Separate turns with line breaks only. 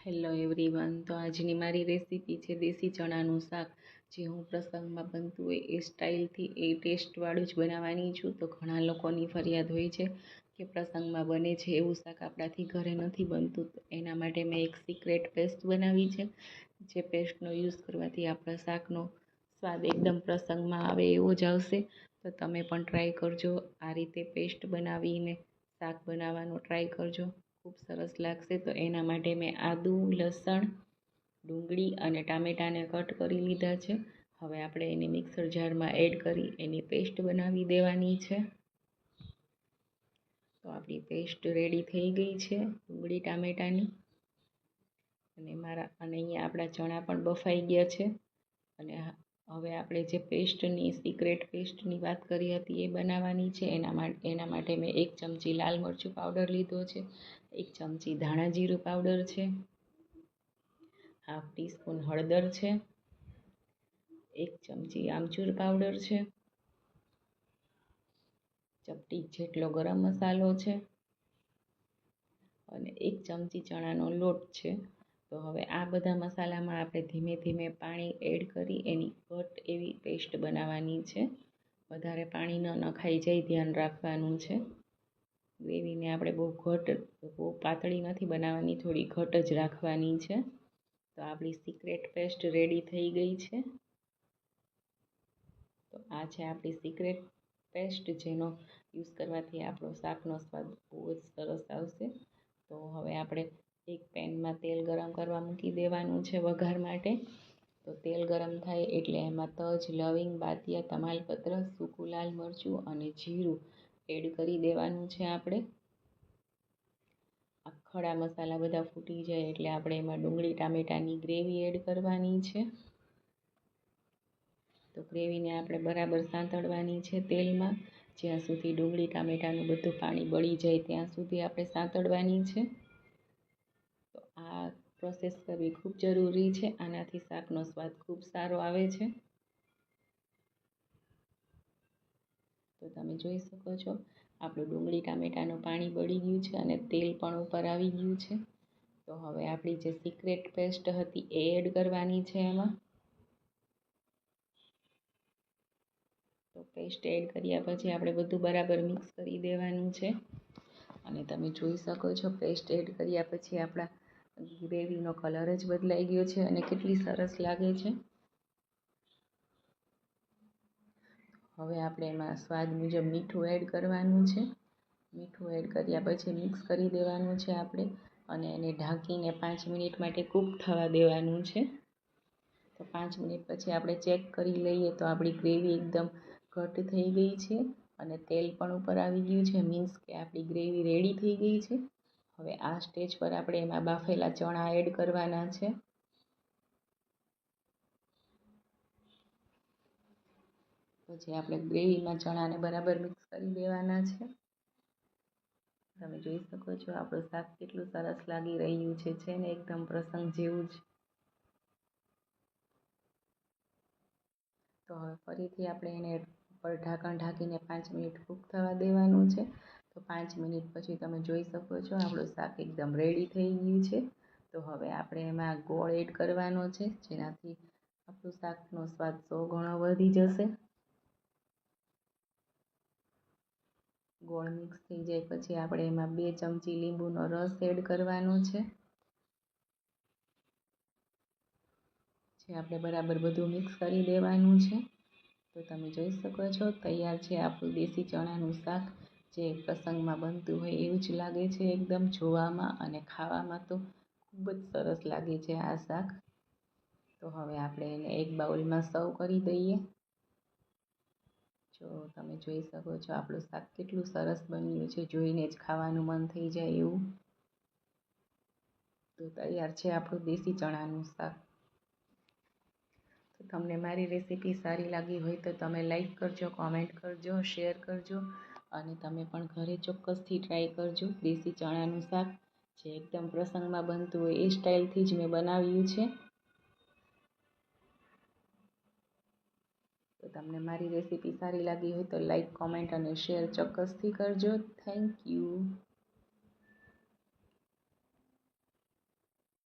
Hello everyone તો આજની મારી રેસીપી છે દેશી ચણાનું શાક. જે હું પ્રસંગમાં બનતું હોય એ સ્ટાઇલથી એ ટેસ્ટવાળું જ બનાવવાની છું. તો ઘણા લોકોની ફરિયાદ હોય છે કે પ્રસંગમાં બને છે એવું શાક આપણાથી ઘરે નથી બનતું. તો એના માટે મેં એક સિક્રેટ પેસ્ટ બનાવી છે. જે પેસ્ટનો યુઝ કરવાથી આપણા શાકનો સ્વાદ એકદમ પ્રસંગમાં આવે એવો જ આવશે. તો તમે પણ ટ્રાય કરજો. આ રીતે પેસ્ટ બનાવીને શાક બનાવવાનો ટ્રાય કરજો. ખૂબ સરસ લાગશે. તો એના માટે મેં આદું, લસણ, ડુંગળી અને ટામેટાને કટ કરી લીધા છે. હવે આપણે એને મિક્સર જારમાં એડ કરી એની પેસ્ટ બનાવી દેવાની છે. તો આપણી પેસ્ટ રેડી થઈ ગઈ છે ડુંગળી, ટામેટાની. અને મારા અને અહીંયા આપણા ચણા પણ બફાઈ ગયા છે. અને હવે આપણે જે પેસ્ટની સિક્રેટ પેસ્ટની વાત કરી હતી એ બનાવવાની છે. એના માટે એના માટે મેં એક ચમચી લાલ મરચું પાવડર લીધો છે, એક ચમચી ધાણા જીરું પાવડર છે હાફ ટીસ્પૂન હળદર છે, એક ચમચી આમચૂર પાવડર છે, ચપટી જેટલો ગરમ મસાલો છે અને એક ચમચી ચણાનો લોટ છે. તો હવે આ બધા મસાલામાં આપણે ધીમે ધીમે પાણી એડ કરી એની ઘટ એવી પેસ્ટ બનાવવાની છે. વધારે પાણી ન નખાઈ જાય, ધ્યાન રાખવાનું છે. ગ્રેવીને આપણે બહુ ઘટ, બહુ પાતળી નથી બનાવવાની, થોડી ઘટ જ રાખવાની છે. તો આપણી સિક્રેટ પેસ્ટ રેડી થઈ ગઈ છે. તો આ છે આપણી સિક્રેટ પેસ્ટ જેનો યુઝ કરવાથી આપણો શાકનો સ્વાદ બહુ જ સરસ આવશે. તો હવે આપણે પેનમાં તેલ ગરમ કરવા મૂકી દેવાનું છે વઘાર માટે. તો તેલ ગરમ થાય એટલે એમાં તજ, લવિંગ, બાતિયા, તમાલપત્ર, સૂકું લાલ મરચું અને જીરું એડ કરી દેવાનું છે આપણે. આ ખડા મસાલા બધા ફૂટી જાય એટલે આપણે એમાં ડુંગળી, ટામેટાની ગ્રેવી એડ કરવાની છે. તો ગ્રેવીને આપણે બરાબર સાંતળવાની છે તેલમાં. જ્યાં સુધી ડુંગળી, ટામેટાનું બધું પાણી બળી જાય ત્યાં સુધી આપણે સાંતળવાની છે. આ પ્રોસેસ કરવી ખૂબ જરૂરી છે. આનાથી શાકનો સ્વાદ ખૂબ સારો આવે છે. તો તમે જોઈ શકો છો, આપણું ડુંગળી ટામેટાનું પાણી બળી ગયું છે અને તેલ પણ ઉપર આવી ગયું છે. તો હવે આપણી જે સિક્રેટ પેસ્ટ હતી એ એડ કરવાની છે એમાં. તો પેસ્ટ એડ કર્યા પછી આપણે બધું બરાબર મિક્સ કરી દેવાનું છે. અને તમે જોઈ શકો છો પેસ્ટ એડ કર્યા પછી આપણા ગ્રેવીનો કલર જ બદલાઈ ગયો છે અને કેટલી સરસ લાગે છે. હવે આપણે એમાં સ્વાદ મુજબ મીઠું એડ કરવાનું છે. મીઠું એડ કર્યા પછી મિક્સ કરી દેવાનું છે આપણે અને એને ઢાંકીને પાંચ મિનિટ માટે કૂક થવા દેવાનું છે. તો પાંચ મિનિટ પછી આપણે ચેક કરી લઈએ તો આપણી ગ્રેવી એકદમ ઘટ થઈ ગઈ છે અને તેલ પણ ઉપર આવી ગયું છે. મીન્સ કે આપણી ગ્રેવી રેડી થઈ ગઈ છે. હવે આ સ્ટેજ પર આપણે એમાં બાફેલા ચણા એડ કરવાના છે. પછી આપણે ગ્રેવીમાં ચણાને બરાબર મિક્સ કરી દેવાના છે. તમે જોઈ શકો છો આપણું શાક કેટલું સરસ લાગી રહ્યું છે છે ને એકદમ પ્રસંગ જેવું જ. તો હવે ફરીથી આપણે એને ઉપર ઢાંકણ ઢાંકીને પાંચ મિનિટ કૂક થવા દેવાનું છે. તો પાંચ મિનિટ પછી તમે જોઈ શકો છો, આપણું શાક એકદમ રેડી થઈ ગયું છે. તો હવે આપણે એમાં ગોળ એડ કરવાનો છે, જેનાથી આપણું શાકનો સ્વાદ સો ગણો વધી જશે. ગોળ મિક્સ થઈ જાય પછી આપણે એમાં બે ચમચી લીંબુનો રસ એડ કરવાનો છે. જે આપણે બરાબર બધું મિક્સ કરી દેવાનું છે. તો તમે જોઈ શકો છો, તૈયાર છે આપણું દેશી ચણાનું શાક. જે પ્રસંગમાં બનતું હોય એવું જ લાગે છે એકદમ જોવામાં અને ખાવામાં તો ખૂબ જ સરસ લાગે છે આ શાક. તો હવે આપણે એને એક બાઉલમાં સર્વ કરી દઈએ. જો તમે જોઈ શકો છો આપણું શાક કેટલું સરસ બન્યું છે, જોઈને જ ખાવાનું મન થઈ જાય એવું. તો તૈયાર છે આપણું દેશી ચણાનું શાક. તો તમને મારી રેસીપી સારી લાગી હોય તો તમે લાઈક કરજો, કોમેન્ટ કરજો, શેર કરજો. અને તમે પણ ઘરે ચોક્કસથી ટ્રાય કરજો. દેશી ચણાનું શાક જે એકદમ પ્રસંગમાં બનતું હોય એ સ્ટાઇલથી જ મેં બનાવ્યું છે. તો તમને મારી રેસીપી સારી લાગી હોય તો લાઈક કોમેન્ટ અને શેર ચોક્કસથી કરજો. Thank you